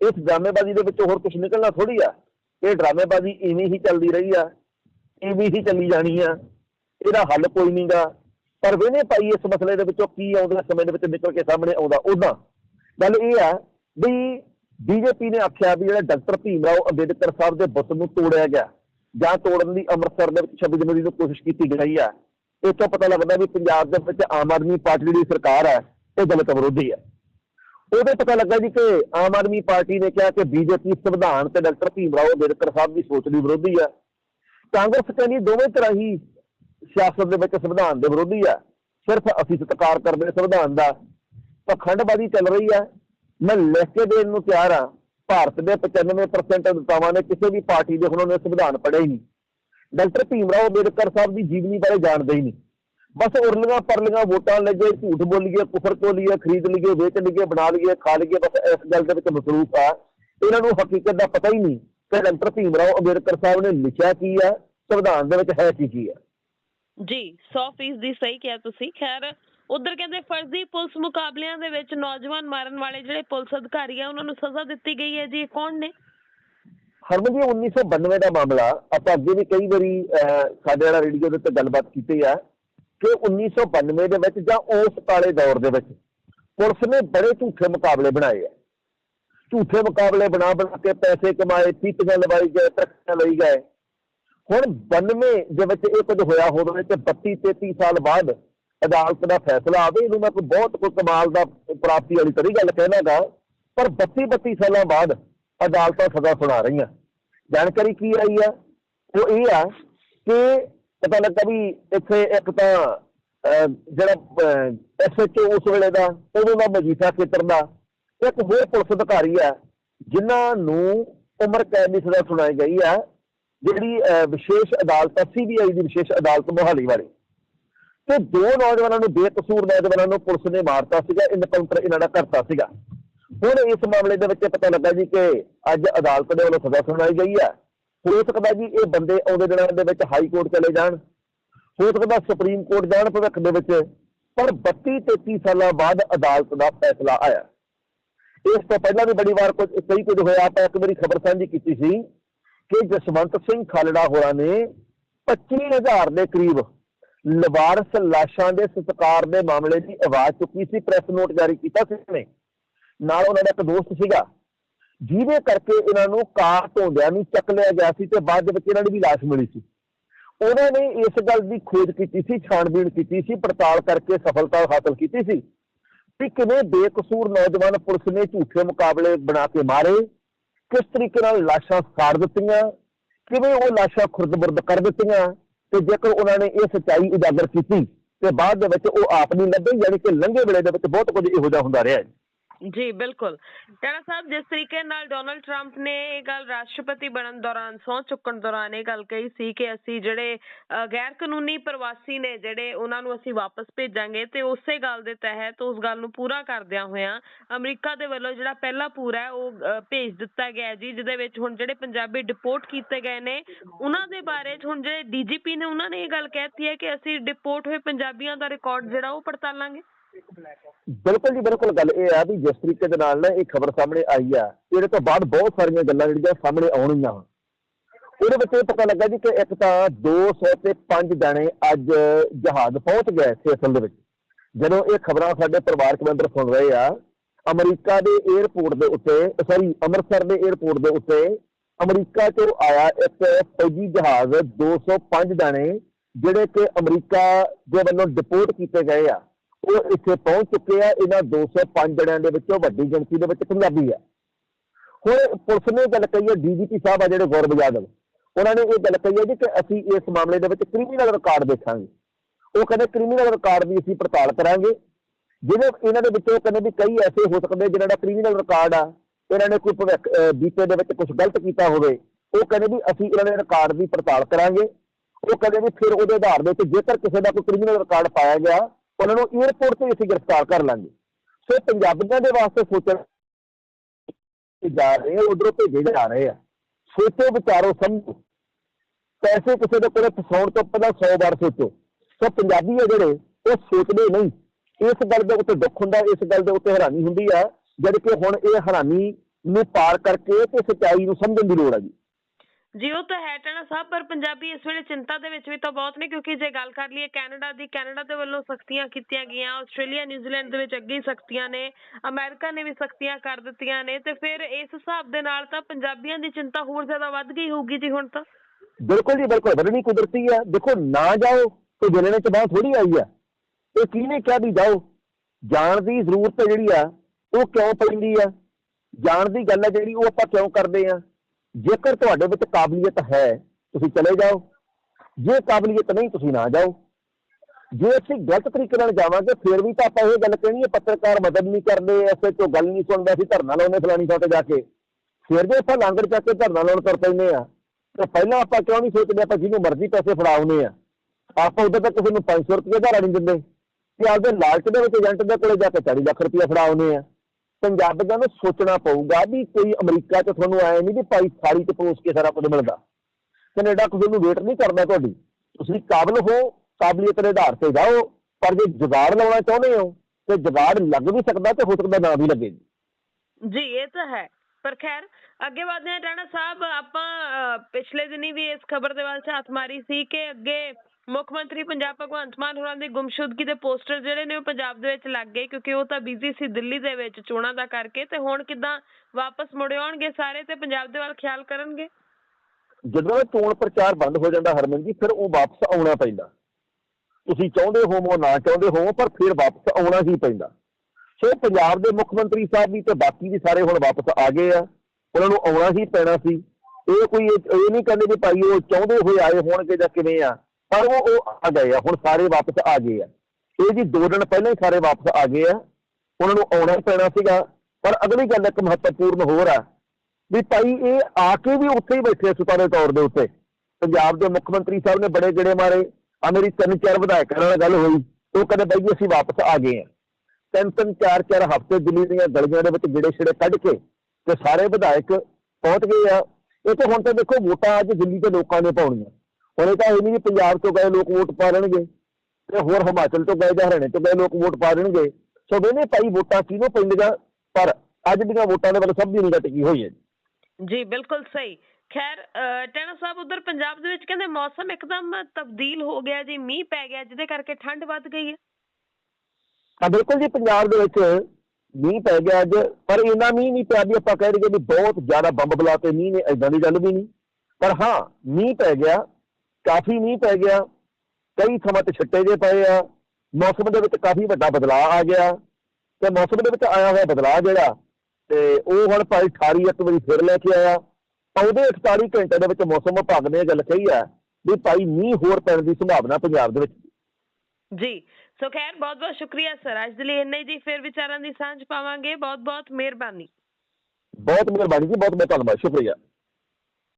ਇਸ ਡਰਾਮੇਬਾਜ਼ੀ ਦੇ ਵਿੱਚੋਂ ਹੋਰ ਕੁਝ ਨਿਕਲਣਾ ਥੋੜੀ ਆ। ਇਹ ਡਰਾਮੇਬਾਜ਼ੀ ਇਵੇਂ ਹੀ ਚੱਲਦੀ ਰਹੀ ਆ, ਇਵੇਂ ਹੀ ਚੱਲੀ ਜਾਣੀ ਆ। ਇਹਦਾ ਹੱਲ ਕੋਈ ਨਹੀਂਗਾ ਪਰ ਵੇਨੇ ਭਾਈ ਇਸ ਮਸਲੇ ਦੇ ਵਿੱਚੋਂ ਕੀ ਆਉਂਦਾ, ਸਮੇਂ ਦੇ ਵਿੱਚ ਨਿਕਲ ਕੇ ਸਾਹਮਣੇ ਆਉਂਦਾ ਉਦਾਂ ਗੱਲ ਇਹ ਆ ਵੀ ਬੀਜੇਪੀ ਨੇ ਆਖਿਆ ਵੀ ਜਿਹੜਾ ਡਾਕਟਰ ਭੀਮ ਰਾਓ ਅੰਬੇਦਕਰ ਸਾਹਿਬ ਦੇ ਬੁੱਤ ਨੂੰ ਤੋੜਿਆ ਗਿਆ, ਜਾਂ ਤੋੜਨ ਦੀ ਅੰਮ੍ਰਿਤਸਰ ਦੇ ਵਿੱਚ 26 ਜਨਵਰੀ ਨੂੰ ਕੋਸ਼ਿਸ਼ ਕੀਤੀ ਗਈ ਆ ਇਹ ਤੋਂ ਪਤਾ ਲੱਗਦਾ ਵੀ ਪੰਜਾਬ ਦੇ ਵਿੱਚ ਆਮ ਆਦਮੀ ਪਾਰਟੀ ਜਿਹੜੀ ਸਰਕਾਰ ਹੈ ਇਹ ਦਲਿਤ ਵਿਰੋਧੀ ਹੈ ਉਹਦੇ ਪਤਾ ਲੱਗਾ ਜੀ ਕਿ ਆਮ ਆਦਮੀ ਪਾਰਟੀ ਨੇ ਕਿਹਾ ਕਿ ਬੀਜੇਪੀ ਸੰਵਿਧਾਨ ਤੇ ਡਾਕਟਰ ਭੀਮ ਰਾਓ ਅੰਬੇਦਕਰ ਸਾਹਿਬ ਦੀ ਸੋਚ ਦੀ ਵਿਰੋਧੀ ਹੈ ਕਾਂਗਰਸ ਕਹਿੰਦੀ ਦੋਵੇਂ ਤਰ੍ਹਾਂ ਹੀ ਸਿਆਸਤ ਦੇ ਵਿੱਚ ਸੰਵਿਧਾਨ ਦੇ ਵਿਰੋਧੀ ਆ। ਸਿਰਫ ਅਸੀਂ ਸਤਿਕਾਰ ਕਰਦੇ ਹਾਂ ਸੰਵਿਧਾਨ ਦਾ। ਪਖੰਡਬਾਜ਼ੀ ਚੱਲ ਰਹੀ ਹੈ ਮੈਂ ਲਿਖ ਕੇ ਦੇਣ ਨੂੰ ਤਿਆਰ ਹਾਂ। ਭਾਰਤ ਦੇ 95% ਨੇਤਾਵਾਂ ਨੇ ਕਿਸੇ ਵੀ ਪਾਰਟੀ ਦੇ ਉਹਨਾਂ ਨੇ ਸੰਵਿਧਾਨ ਪੜ੍ਹਿਆ ਹੀ ਨਹੀਂ। ਡਾਕਟਰ ਭੀਮ ਰਾਓ ਅੰਬੇਦਕਰ ਸਾਹਿਬ ਦੀ ਜੀਵਨੀ ਬਾਰੇ ਜਾਣਦੇ ਹੀ ਨਹੀਂ। ਬਸ ਉਰਲੀਆਂ ਪਰਲੀਆਂ ਵੋਟਾਂ ਲੱਗੇ ਝੂਠ ਬੋਲੀਏ ਕੁਫਰ ਤੋਲੀਏ ਖਰੀਦ ਲਈਏ ਵੇਚ ਲਈਏ ਬਣਾ ਲਈਏ ਖਾ ਲਈਏ ਬਸ ਇਸ ਗੱਲ ਦੇ ਵਿੱਚ ਮਸਰੂਫ ਆ। ਇਹਨਾਂ ਨੂੰ ਹਕੀਕਤ ਦਾ ਪਤਾ ਹੀ ਨਹੀਂ ਕਿ ਡਾਕਟਰ ਭੀਮਰਾਓ ਅੰਬੇਦਕਰ ਸਾਹਿਬ ਨੇ ਲਿਖਿਆ ਕੀ ਆ ਸੰਵਿਧਾਨ ਦੇ ਵਿੱਚ ਹੈ ਕੀ ਕੀ ਆ। ਜੀ 100% ਦੀ ਸਹੀ ਕਿਹਾ ਤੁਸੀਂ। ਖੈਰ ਉਧਰ ਕਹਿੰਦੇ ਫਰਜ਼ੀ ਪੁਲਿਸ ਮੁਕਾਬਲਿਆਂ ਦੇ ਵਿੱਚ ਨੌਜਵਾਨ ਮਾਰਨ ਵਾਲੇ ਜਿਹੜੇ ਪੁਲਿਸ ਅਧਿਕਾਰੀ ਆ ਉਹਨਾਂ ਨੂੰ ਸਜ਼ਾ ਦਿੱਤੀ ਗਈ ਹੈ ਜੀ। ਕੌਣ ਨੇ? ਹਰਮਨ ਜੀ 1992 ਦਾ ਮਾਮਲਾ। ਆਪਾਂ ਅੱਗੇ ਵੀ ਕਈ ਵਾਰੀ ਸਾਡੇ ਵਾਲਾ ਰੇਡੀਓ ਦੇ ਉੱਤੇ ਗੱਲਬਾਤ ਕੀਤੀ ਆ। ਕਿ 1992 ਦੇ ਵਿੱਚ ਜਾਂ ਉਸ ਕਾਲੇ ਦੌਰ ਦੇ ਵਿੱਚ ਪੁਲਿਸ ਨੇ ਬੜੇ ਝੂਠੇ ਮੁਕਾਬਲੇ ਬਣਾਏ ਆ। ਝੂਠੇ ਮੁਕਾਬਲੇ ਬਣਾ ਬਣਾ ਕੇ ਪੈਸੇ ਕਮਾਏ, ਪੀਤੀਆਂ ਲਵਾਈ ਗਏ, ਤਰੱਕੀਆਂ ਲਈ ਗਏ। ਹੁਣ 92 ਦੇ ਵਿੱਚ ਇਹ ਕੁਝ ਹੋਇਆ ਹੋਵੇ ਤੇ 32 33 ਸਾਲ ਬਾਅਦ ਅਦਾਲਤ ਦਾ ਫੈਸਲਾ ਆਵੇ, ਇਹਨੂੰ ਮੈਂ ਕੋਈ ਬਹੁਤ ਕੋਈ ਕਮਾਲ ਦਾ ਪ੍ਰਾਪਤੀ ਵਾਲੀ ਤਰੀ ਗੱਲ ਕਹਿਣਾਗਾ, ਪਰ 32 32 ਸਾਲਾਂ ਬਾਅਦ ਅਦਾਲਤਾਂ ਸਜ਼ਾ ਸੁਣਾ ਰਹੀਆਂ। ਜਾਣਕਾਰੀ ਕੀ ਆਈ ਆ? ਉਹ ਇਹ ਆ ਕਿ ਪਤਾ ਲੱਗਾ ਵੀ ਇੱਥੇ ਇੱਕ ਤਾਂ ਜਿਹੜਾ ਐਸਐਚਓ ਉਸ ਵੇਲੇ ਦਾ ਉਦੋਂ ਦਾ ਮਜੀਠਾ ਖੇਤਰ ਦਾ, ਇੱਕ ਹੋਰ ਪੁਲਿਸ ਅਧਿਕਾਰੀ ਆ, ਜਿਨ੍ਹਾਂ ਨੂੰ ਉਮਰ ਕੈਦ ਦੀ ਸਜ਼ਾ ਸੁਣਾਈ ਗਈ ਹੈ ਜਿਹੜੀ ਵਿਸ਼ੇਸ਼ ਅਦਾਲਤ ਸੀਬੀਆਈ ਦੀ ਵਿਸ਼ੇਸ਼ ਅਦਾਲਤ ਮੋਹਾਲੀ ਵਾਲੀ। ਤੇ ਦੋ ਨੌਜਵਾਨਾਂ ਨੂੰ ਬੇਕਸੂਰ ਨੌਜਵਾਨਾਂ ਨੂੰ ਪੁਲਿਸ ਨੇ ਮਾਰਤਾ ਸੀਗਾ ਇਨਕਾਊਂਟਰ ਇਹਨਾਂ ਦਾ ਕਰਤਾ ਸੀਗਾ। ਹੁਣ ਇਸ ਮਾਮਲੇ ਦੇ ਵਿੱਚ ਪਤਾ ਲੱਗਾ ਜੀ ਕਿ ਅੱਜ ਅਦਾਲਤ ਦੇ ਵੱਲੋਂ ਸਜ਼ਾ ਸੁਣਾਈ ਗਈ ਹੈ ਹੋ ਸਕਦਾ ਜੀ ਇਹ ਬੰਦੇ ਆਉਂਦੇ ਦਿਨਾਂ ਦੇ ਵਿੱਚ ਹਾਈ ਕੋਰਟ ਚਲੇ ਜਾਣ, ਹੋ ਸਕਦਾ ਸੁਪਰੀਮ ਕੋਰਟ ਜਾਣ ਭਵਿੱਖ ਦੇ ਵਿੱਚ, ਪਰ 32 33 ਸਾਲਾਂ ਬਾਅਦ ਅਦਾਲਤ ਦਾ ਫੈਸਲਾ ਆਇਆ। ਇਸ ਤੋਂ ਪਹਿਲਾਂ ਵੀ ਬੜੀ ਵਾਰ ਕੁਝ, ਕਈ ਕੁਝ ਹੋਇਆ, ਆਪਾਂ ਇੱਕ ਵਾਰੀ ਖਬਰ ਸਾਂਝੀ ਕੀਤੀ ਸੀ ਕਿ ਜਸਵੰਤ ਸਿੰਘ ਖਾਲੜਾ ਹੋਰਾਂ ਨੇ 25000 ਦੇ ਕਰੀਬ ਲਵਾਰਸ ਲਾਸ਼ਾਂ ਦੇ ਸਤਕਾਰ ਦੇ ਮਾਮਲੇ ਦੀ ਆਵਾਜ਼ ਚੁੱਕੀ ਸੀ ਪ੍ਰੈਸ ਨੋਟ ਜਾਰੀ ਕੀਤਾ ਸੀ ਨੇ ਨਾਲ ਉਹਨਾਂ ਦਾ ਇੱਕ ਦੋਸਤ ਸੀਗਾ ਜਿਹਦੇ ਕਰਕੇ ਇਹਨਾਂ ਨੂੰ ਕਾਰ ਧੋਂਦਿਆਂ ਨੂੰ ਚੱਕ ਲਿਆ ਗਿਆ ਸੀ ਤੇ ਬਾਅਦ ਦੇ ਵਿੱਚ ਇਹਨਾਂ ਨੂੰ ਵੀ ਲਾਸ਼ ਮਿਲੀ ਸੀ। ਉਹਨਾਂ ਨੇ ਇਸ ਗੱਲ ਦੀ ਖੋਜ ਕੀਤੀ ਸੀ, ਛਾਣਬੀਣ ਕੀਤੀ ਸੀ, ਪੜਤਾਲ ਕਰਕੇ ਸਫਲਤਾ ਹਾਸਲ ਕੀਤੀ ਸੀ ਕਿ ਕਿਵੇਂ ਬੇਕਸੂਰ ਨੌਜਵਾਨ ਪੁਲਿਸ ਨੇ ਝੂਠੇ ਮੁਕਾਬਲੇ ਬਣਾ ਕੇ ਮਾਰੇ, ਕਿਸ ਤਰੀਕੇ ਨਾਲ ਲਾਸ਼ਾਂ ਸਾੜ ਦਿੱਤੀਆਂ, ਕਿਵੇਂ ਉਹ ਲਾਸ਼ਾਂ ਖੁਰਦ-ਬੁਰਦ ਕਰ ਦਿੱਤੀਆਂ ਤੇ ਜੇਕਰ ਉਹਨਾਂ ਨੇ ਇਹ ਸੱਚਾਈ ਉਜਾਗਰ ਕੀਤੀ ਤੇ ਬਾਅਦ ਦੇ ਵਿੱਚ ਉਹ ਆਪ ਨਹੀਂ ਲੱਭੇ, ਯਾਨੀ ਕਿ ਲੰਘੇ ਵੇਲੇ ਦੇ ਵਿੱਚ ਬਹੁਤ ਕੁਝ ਇਹੋ ਜਿਹਾ ਹੁੰਦਾ ਰਿਹਾ ਹੈ। ਜੀ, ਬਿਲਕੁਲ। ਟਾਣਾ ਸਾਹਿਬ, ਜਿਸ ਤਰੀਕੇ ਨਾਲ ਡੋਨਲਡ ਟਰੰਪ ਨੇ ਇਹ ਗੱਲ ਰਾਸ਼ਟਰਪਤੀ ਬਣਨ ਦੌਰਾਨ, ਸਹੁੰ ਚੁੱਕਣ ਦੌਰਾਨ ਇਹ ਗੱਲ ਕਹੀ ਸੀ ਕਿ ਅਸੀਂ ਜਿਹੜੇ ਗੈਰ ਕਾਨੂੰਨੀ ਪ੍ਰਵਾਸੀ ਨੇ, ਜਿਹੜੇ ਉਹਨਾਂ ਨੂੰ ਅਸੀਂ ਵਾਪਸ ਭੇਜਾਂਗੇ ਤੇ ਉਸੇ ਗੱਲ ਦੇ ਤਹਿਤ ਉਸ ਗੱਲ ਨੂੰ ਪੂਰਾ ਕਰਦਿਆਂ ਹੋਇਆਂ ਅਮਰੀਕਾ ਦੇ ਵੱਲੋਂ ਜਿਹੜਾ ਪਹਿਲਾ ਪੂਰਾ ਹੈ, ਉਹ ਭੇਜ ਦਿੱਤਾ ਗਿਆ ਜੀ, ਜਿਹਦੇ ਵਿੱਚ ਹੁਣ ਜਿਹੜੇ ਪੰਜਾਬੀ ਡਿਪੋਰਟ ਕੀਤੇ ਗਏ ਨੇ, ਉਹਨਾਂ ਦੇ ਬਾਰੇ 'ਚ ਹੁਣ ਜਿਹੜੇ ਡੀਜੀਪੀ ਨੇ, ਉਹਨਾਂ ਨੇ ਇਹ ਗੱਲ ਕਹਿਤੀ ਹੈ ਕਿ ਅਸੀਂ ਡਿਪੋਰਟ ਹੋਏ ਪੰਜਾਬੀਆਂ ਦਾ ਰਿਕਾਰਡ ਜਿਹੜਾ ਉਹ ਪੜਤਾਲਾਂਗੇ ਬਿਲਕੁਲ ਜੀ, ਬਿਲਕੁਲ। ਗੱਲ ਇਹ ਆ ਵੀ ਜਿਸ ਤਰੀਕੇ ਦੇ ਨਾਲ ਨਾ ਇਹ ਖਬਰ ਸਾਹਮਣੇ ਆਈ ਆ, ਇਹਦੇ ਤੋਂ ਬਾਅਦ ਬਹੁਤ ਸਾਰੀਆਂ ਗੱਲਾਂ ਜਿਹੜੀਆਂ ਸਾਹਮਣੇ ਆਉਣੀਆਂ ਉਹਦੇ ਵਿੱਚ ਇਹ ਪਤਾ ਲੱਗਾ ਜੀ ਕਿ ਇੱਕ ਤਾਂ 200 ਤੇ 5 ਜਾਣੇ ਅੱਜ ਜਹਾਜ਼ ਪਹੁੰਚ ਗਏ ਸੀ ਅਸਲ ਦੇ ਵਿੱਚ। ਜਦੋਂ ਇਹ ਖਬਰਾਂ ਸਾਡੇ ਪਰਿਵਾਰਕ ਮੈਂਬਰ ਸੁਣ ਰਹੇ ਆ, ਅਮਰੀਕਾ ਦੇ 에ਅਰਪੋਰਟ ਦੇ ਉੱਤੇ ਸੌਰੀ ਅੰਮ੍ਰਿਤਸਰ ਦੇ 에ਅਰਪੋਰਟ ਦੇ ਉੱਤੇ ਅਮਰੀਕਾ ਤੋਂ ਆਇਆ ਇੱਕ ਫੌਜੀ ਜਹਾਜ਼ 205 ਜਾਣੇ, ਜਿਹੜੇ ਕਿ ਅਮਰੀਕਾ ਦੇ ਵੱਲੋਂ ਡਿਪੋਰਟ ਕੀਤੇ ਗਏ ਆ। ਉਹ ਇੱਥੇ ਪਹੁੰਚ ਚੁੱਕੇ ਆ, ਇਹਨਾਂ 205 ਜਣਿਆਂ ਦੇ ਵਿੱਚੋਂ ਵੱਡੀ ਗਿਣਤੀ ਦੇ ਵਿੱਚ ਪੰਜਾਬੀ ਆ। ਹੁਣ ਪੁਲਿਸ ਨੇ ਗੱਲ ਕਹੀ ਹੈ, ਡੀਜੀਪੀ ਸਾਹਿਬ ਆ ਜਿਹੜੇ ਗੌਰਵ ਯਾਦਵ, ਉਹਨਾਂ ਨੇ ਇਹ ਗੱਲ ਕਹੀ ਹੈ ਜੀ ਕਿ ਅਸੀਂ ਇਸ ਮਾਮਲੇ ਦੇ ਵਿੱਚ ਕ੍ਰਿਮੀਨਲ ਰਿਕਾਰਡ ਦੇਖਾਂਗੇ। ਉਹ ਕਹਿੰਦੇ ਕ੍ਰਿਮੀਨਲ ਰਿਕਾਰਡ ਦੀ ਅਸੀਂ ਪੜਤਾਲ ਕਰਾਂਗੇ। ਜਿਹਦੇ ਇਹਨਾਂ ਦੇ ਵਿੱਚੋਂ ਕਹਿੰਦੇ ਵੀ ਕਈ ਐਸੇ ਹੋ ਸਕਦੇ ਜਿਹਨਾਂ ਦਾ ਕ੍ਰਿਮੀਨਲ ਰਿਕਾਰਡ ਆ, ਇਹਨਾਂ ਨੇ ਕੋਈ ਭਵਿੱਖ ਬੀਤੇ ਦੇ ਵਿੱਚ ਕੁਝ ਗਲਤ ਕੀਤਾ ਹੋਵੇ, ਉਹ ਕਹਿੰਦੇ ਵੀ ਅਸੀਂ ਇਹਨਾਂ ਦੇ ਰਿਕਾਰਡ ਦੀ ਪੜਤਾਲ ਕਰਾਂਗੇ। ਉਹ ਕਹਿੰਦੇ ਵੀ ਫਿਰ ਉਹਦੇ ਆਧਾਰ ਦੇ ਉੱਤੇ ਜੇਕਰ ਕਿਸੇ ਦਾ ਕੋਈ ਕ੍ਰਿਮੀਨਲ ਰਿਕਾਰਡ ਪਾਇਆ ਗਿਆ ਉਹਨਾਂ ਨੂੰ 에ਅਰਪੋਰਟ ਤੇ ਅਸੀਂ ਗ੍ਰਿਫਤਾਰ ਕਰ ਲਾਂਗੇ। ਸੋ ਪੰਜਾਬੀਆਂ ਦੇ ਵਾਸਤੇ ਸੋਚਣ ਜਾ ਰਹੇ ਆ, ਉਧਰੋਂ ਭੇਜੇ ਜਾ ਰਹੇ ਆ। ਸੋਚੋ, ਵਿਚਾਰੋ, ਸਮਝੋ। ਪੈਸੇ ਕਿਸੇ ਦੇ ਕੋਲ ਫਸਾਉਣ ਤੋਂ ਪਹਿਲਾਂ 100 ਵਾਰ ਸੋਚੋ। ਸੋ ਪੰਜਾਬੀ ਆ ਜਿਹੜੇ, ਉਹ ਸੋਚਦੇ ਨਹੀਂ। ਇਸ ਗੱਲ ਦੇ ਉੱਤੇ ਦੁੱਖ ਹੁੰਦਾ, ਇਸ ਗੱਲ ਦੇ ਉੱਤੇ ਹੈਰਾਨੀ ਹੁੰਦੀ ਆ, ਜਦ ਕਿ ਹੁਣ ਇਹ ਹੈਰਾਨੀ ਨੂੰ ਪਾਰ ਕਰਕੇ ਤੇ ਸੱਚਾਈ ਨੂੰ ਸਮਝਣ ਦੀ ਲੋੜ ਆ ਜੀ। ਜੀ, ਉਹ ਤਾਂ ਹੈ ਟਣਾ ਸਾਹਿਬ ਪਰ ਪੰਜਾਬੀ ਇਸ ਵੇਲੇ ਚਿੰਤਾ ਦੇ ਵਿੱਚ ਵੀ ਤਾਂ ਬਹੁਤ ਨੇ, ਕਿਉਂਕਿ ਜੇ ਗੱਲ ਕਰ ਲਈਏ ਕੈਨੇਡਾ ਦੀ, ਕੈਨੇਡਾ ਦੇ ਵੱਲੋਂ ਸਖਤੀਆਂ ਕੀਤੀਆਂ ਗਈਆਂ, ਆਸਟ੍ਰੇਲੀਆ ਨਿਊਜ਼ੀਲੈਂਡ ਦੇ ਵਿੱਚ ਅੱਗੇ ਹੀ ਸਖਤੀਆਂ ਨੇ, ਅਮਰੀਕਾ ਨੇ ਵੀ ਸਖਤੀਆਂ ਕਰ ਦਿੱਤੀਆਂ ਨੇ, ਤੇ ਫਿਰ ਇਸ ਹਿਸਾਬ ਦੇ ਨਾਲ ਤਾਂ ਪੰਜਾਬੀਆਂ ਦੀ ਚਿੰਤਾ ਹੋਰ ਜ਼ਿਆਦਾ ਵੱਧ ਗਈ ਹੋਊਗੀ ਜੀ ਹੁਣ ਤਾਂ। ਬਿਲਕੁਲ ਜੀ, ਬਿਲਕੁਲ, ਵਧਣੀ ਕੁਦਰਤੀ ਆ ਦੇਖੋ, ਨਾ ਜਾਓ ਤੇ ਜਲਣੇ ਚ ਬਾਹ ਥੋੜੀ ਆਈ ਆ ਇਹ ਕਿਹਨੇ ਕਿਹਾ ਵੀ ਜਾਓ? ਜਾਣ ਦੀ ਜ਼ਰੂਰਤ ਜਿਹੜੀ ਆ, ਉਹ ਕਿਉਂ ਪੈਂਦੀ ਆ? ਜਾਣ ਦੀ ਗੱਲ ਆ ਜਿਹੜੀ, ਉਹ ਆਪਾਂ ਕਿਉਂ ਕਰਦੇ ਆ? ਜੇਕਰ ਤੁਹਾਡੇ ਵਿੱਚ ਕਾਬਲੀਅਤ ਹੈ, ਤੁਸੀਂ ਚਲੇ ਜਾਓ। ਜੇ ਕਾਬਲੀਅਤ ਨਹੀਂ, ਤੁਸੀਂ ਨਾ ਜਾਓ। ਜੇ ਅਸੀਂ ਗਲਤ ਤਰੀਕੇ ਨਾਲ ਜਾਵਾਂਗੇ, ਫਿਰ ਵੀ ਤਾਂ ਆਪਾਂ ਇਹ ਗੱਲ ਕਹਿਣੀ ਹੈ, ਪੱਤਰਕਾਰ ਮਦਦ ਨਹੀਂ ਕਰਦੇ, ਐਸੇ ਤੋਂ ਗੱਲ ਨਹੀਂ ਸੁਣਦਾ, ਅਸੀਂ ਧਰਨਾ ਲਾਉਨੇ ਫਲਾਣੀ ਥਾਂ ਤੇ ਜਾ ਕੇ। ਫਿਰ ਜੇ ਆਪਾਂ ਲੰਗਰ ਚੱਕ ਕੇ ਧਰਨਾ ਲਾਉਣ ਤੁਰ ਪੈਂਦੇ ਆ ਤਾਂ ਪਹਿਲਾਂ ਆਪਾਂ ਕਿਉਂ ਨਹੀਂ ਸੋਚਦੇ ਆਪਾਂ ਜਿਹਨੂੰ ਮਰਜ਼ੀ ਪੈਸੇ ਫੜਾਉਨੇ ਆ ਆਪਾਂ ਉਦੋਂ ਤੱਕ ਕਿਸੇ ਨੂੰ 500 ਰੁਪਏ ਦਾ ਨਹੀਂ ਦਿੰਦੇ। ਕਿ ਆਪਦੇ ਲਾਲਚ ਦੇ ਵਿੱਚ ਏਜੰਟ ਦੇ ਕੋਲੇ ਜਾ ਕੇ 40 ਲੱਖ ਰੁਪਏ ਫੜਾਉਨੇ ਆ ਪੰਜਾਬੀਆਂ ਨੂੰ ਸੋਚਣਾ ਪਊਗਾ ਵੀ ਕੋਈ ਅਮਰੀਕਾ 'ਚ ਤੁਹਾਨੂੰ ਆਏ ਨਹੀਂ ਵੀ ਭਾਈ ਥਾਲੀ 'ਚ ਪਰੋਸ ਕੇ ਸਾਰਾ ਕੁਝ ਮਿਲਦਾ। ਕੈਨੇਡਾ ਕਿਸੇ ਨੂੰ ਵੇਟ ਨਹੀਂ ਕਰਦਾ ਤੁਹਾਡੀ। ਤੁਸੀਂ ਕਾਬਲ ਹੋ, ਕਾਬਲੀਅਤ ਦੇ ਆਧਾਰ ਤੇ ਜਾਓ, ਪਰ ਜੇ ਜੁਗਾੜ ਲਾਉਣਾ ਚਾਹੁੰਦੇ ਹੋ, ਤੇ ਜੁਗਾੜ ਲੱਗ ਵੀ ਸਕਦਾ ਤੇ ਹੋ ਸਕਦਾ ਨਾ ਵੀ ਲੱਗੇ। ਜੀ, ਇਹ ਤਾਂ ਹੈ। ਪਰ ਖੈਰ, ਅੱਗੇ ਵਧਦੇ ਹਾਂ ਰਾਣਾ ਸਾਹਿਬ, ਆਪਾਂ ਪਿਛਲੇ ਦਿਨੀ ਵੀ ਇਸ ਖਬਰ ਦੇ ਵੱਲ ਝਾਤ ਮਾਰੀ ਸੀ ਕਿ ਅੱਗੇ ਮੁੱਖ ਮੰਤਰੀ ਪੰਜਾਬ ਭਗਵੰਤ ਮਾਨ ਹੋਰਾਂ ਦੇ ਗੁੰਮਸ਼ੁਦਗੀ ਦੇ ਪੋਸਟਰ ਜਿਹੜੇ ਨੇ ਉਹ ਪੰਜਾਬ ਦੇ ਵਿੱਚ ਲੱਗ ਗਏ ਕਿਉਂਕਿ ਉਹ ਤਾਂ ਬਿਜ਼ੀ ਸੀ ਦਿੱਲੀ ਦੇ ਵਿੱਚ ਚੋਣਾਂ ਦਾ ਕਰਕੇ ਤੇ ਹੁਣ ਕਿਦਾਂ ਵਾਪਸ ਮੁੜ ਆਉਣਗੇ ਸਾਰੇ ਤੇ ਪੰਜਾਬ ਦੇ ਵੱਲ ਖਿਆਲ ਕਰਨਗੇ? ਜਦੋਂ ਚੋਣ ਪ੍ਰਚਾਰ ਬੰਦ ਹੋ ਜਾਂਦਾ ਹਰਮਨ ਜੀ, ਫਿਰ ਉਹ ਵਾਪਸ ਆਉਣਾ ਪੈਂਦਾ। ਤੁਸੀਂ ਚਾਹੁੰਦੇ ਹੋਵੋ, ਨਾ ਚਾਹੁੰਦੇ ਹੋਵੋ, ਪਰ ਫਿਰ ਵਾਪਸ ਆਉਣਾ ਹੀ ਪੈਂਦਾ। ਸੋ ਪੰਜਾਬ ਦੇ ਮੁੱਖ ਮੰਤਰੀ ਸਾਹਿਬ ਵੀ ਤੇ ਬਾਕੀ ਵੀ ਸਾਰੇ ਹੁਣ ਵਾਪਸ ਆ ਗਏ ਆ। ਉਹਨਾਂ ਨੂੰ ਆਉਣਾ ਹੀ ਪੈਣਾ ਸੀ। ਇਹ ਕੋਈ ਇਹ ਇਹ ਨਹੀਂ ਕਹਿੰਦੇ ਵੀ ਭਾਈ ਉਹ ਚਾਹੁੰਦੇ ਹੋਏ ਆਏ ਹੋਣਗੇ ਜਾਂ ਕਿਵੇਂ ਆ। ਪਰ ਉਹ ਉਹ ਆ ਗਏ ਆ, ਹੁਣ ਸਾਰੇ ਵਾਪਸ ਆ ਗਏ ਆ। ਇਹ ਜੀ ਦੋ ਦਿਨ ਪਹਿਲਾਂ ਹੀ ਸਾਰੇ ਵਾਪਸ ਆ ਗਏ ਆ। ਉਹਨਾਂ ਨੂੰ ਆਉਣਾ ਹੀ ਪੈਣਾ ਸੀਗਾ। ਪਰ ਅਗਲੀ ਗੱਲ ਇੱਕ ਮਹੱਤਵਪੂਰਨ ਹੋਰ ਆ ਵੀ ਭਾਈ ਇਹ ਆ ਕੇ ਵੀ ਉੱਥੇ ਹੀ ਬੈਠੇ ਸੁਤਾਰੇ ਤੌਰ ਦੇ ਉੱਤੇ। ਪੰਜਾਬ ਦੇ ਮੁੱਖ ਮੰਤਰੀ ਸਾਹਿਬ ਨੇ ਬੜੇ ਗੇੜੇ ਮਾਰੇ। ਆ ਮੇਰੀ ਤਿੰਨ ਚਾਰ ਵਿਧਾਇਕਾਂ ਨਾਲ ਗੱਲ ਹੋਈ। ਉਹ ਕਹਿੰਦੇ ਬਾਈ ਜੀ, ਅਸੀਂ ਵਾਪਸ ਆ ਗਏ ਆ। ਤਿੰਨ ਤਿੰਨ, ਚਾਰ ਚਾਰ ਹਫ਼ਤੇ ਦਿੱਲੀ ਦੀਆਂ ਗਲੀਆਂ ਦੇ ਵਿੱਚ ਗੇੜੇ ਛੇੜੇ ਕੱਢ ਕੇ ਤੇ ਸਾਰੇ ਵਿਧਾਇਕ ਪਹੁੰਚ ਗਏ ਆ। ਇਹ ਤਾਂ ਹੁਣ ਤਾਂ ਦੇਖੋ ਵੋਟਾਂ ਅੱਜ ਦਿੱਲੀ ਦੇ ਲੋਕਾਂ ਨੇ ਪਾਉਣੀਆਂ। ਹੁਣ ਇਹ ਤਾਂ ਇਹ ਨਹੀਂ ਵੀ ਪੰਜਾਬ ਤੋਂ ਗਏ ਲੋਕ ਵੋਟ ਪਾ ਦੇਣਗੇ ਤੇ ਹੋਰ ਹਿਮਾਚਲ ਤੋਂ ਗਏ ਜਾਂ ਹਰਿਆਣੇ ਤੋਂ ਗਏ ਲੋਕ ਵੋਟ ਪਾ ਦੇਣਗੇ। ਸੋ ਵੇਨੇ ਭਾਈ ਵੋਟਾਂ ਕਿਹਨੂੰ ਪੈਂਦੀਆਂ? ਪਰ ਅੱਜ ਦੀਆਂ ਵੋਟਾਂ ਦੇ ਵੱਲ ਸਭ ਦੀ ਨਿਗਾਹ ਟਿਕੀ ਹੋਈ ਹੈ ਜੀ। ਬਿਲਕੁਲ ਸਹੀ। ਖੈਰ ਟੈਣਾ ਸਾਹਿਬ ਉਧਰ ਪੰਜਾਬ ਦੇ ਵਿੱਚ ਕਹਿੰਦੇ ਮੌਸਮ ਇੱਕਦਮ ਤਬਦੀਲ ਹੋ ਗਿਆ ਜੀ ਮੀਂਹ ਪੈ ਗਿਆ ਜਿਹਦੇ ਕਰਕੇ ਠੰਡ ਵੱਧ ਗਈ ਹੈ। ਤਾਂ ਬਿਲਕੁਲ ਜੀ ਪੰਜਾਬ ਦੇ ਵਿੱਚ ਮੀਂਹ ਪੈ ਗਿਆ ਅੱਜ ਪਰ ਇੰਨਾ ਮੀਂਹ ਨਹੀਂ ਪਿਆ ਵੀ ਆਪਾਂ ਕਹਿ ਦਈਏ ਵੀ ਬਹੁਤ ਜ਼ਿਆਦਾ ਬੰਬ ਬਲਾਤੇ ਮੀਂਹ ਨੇ ਐਦਾਂ ਦੀ ਗੱਲ ਵੀ ਨਹੀਂ। ਪਰ ਹਾਂ ਮੀਂਹ ਪੈ ਗਿਆ ਕਾਫੀ ਮੀਂਹ ਪੈ ਗਿਆ। ਕਈ ਥਾਵਾਂ ਤੇ ਛਿੱਟੇ ਜੇ ਪਏ ਆ। ਮੌਸਮ ਦੇ ਵਿੱਚ ਕਾਫੀ ਵੱਡਾ ਬਦਲਾਅ ਆ ਗਿਆ। ਤੇ ਮੌਸਮ ਦੇ ਵਿੱਚ ਆਇਆ ਹੋਇਆ ਬਦਲਾਅ ਜਿਹੜਾ ਤੇ ਉਹ ਹੁਣ ਭਾਈ 18 ਇੱਕ ਵਾਰੀ ਫਿਰ ਲੈ ਕੇ ਆਇਆ। ਉਹਦੇ 48 ਘੰਟੇ ਦੇ ਵਿੱਚ ਮੌਸਮ ਵਿਭਾਗ ਨੇ ਇਹ ਗੱਲ ਕਹੀ ਆ ਵੀ ਭਾਈ ਮੀਂਹ ਹੋਰ ਪੈਣ ਦੀ ਸੰਭਾਵਨਾ ਪੰਜਾਬ ਦੇ ਵਿੱਚ। ਜੀ ਸੋ ਖੈਰ ਬਹੁਤ ਬਹੁਤ ਸ਼ੁਕਰੀਆ ਸਰ। ਅੱਜ ਦੇ ਲਈ ਇੰਨਾ ਹੀ ਜੀ। ਫਿਰ ਵਿਚਾਰਾਂ ਦੀ ਸਾਂਝ ਪਾਵਾਂਗੇ। ਬਹੁਤ ਬਹੁਤ ਮਿਹਰਬਾਨੀ। ਬਹੁਤ ਮਿਹਰਬਾਨੀ ਜੀ ਬਹੁਤ ਬਹੁਤ ਧੰਨਵਾਦ। ਸ਼ੁਕਰੀਆ।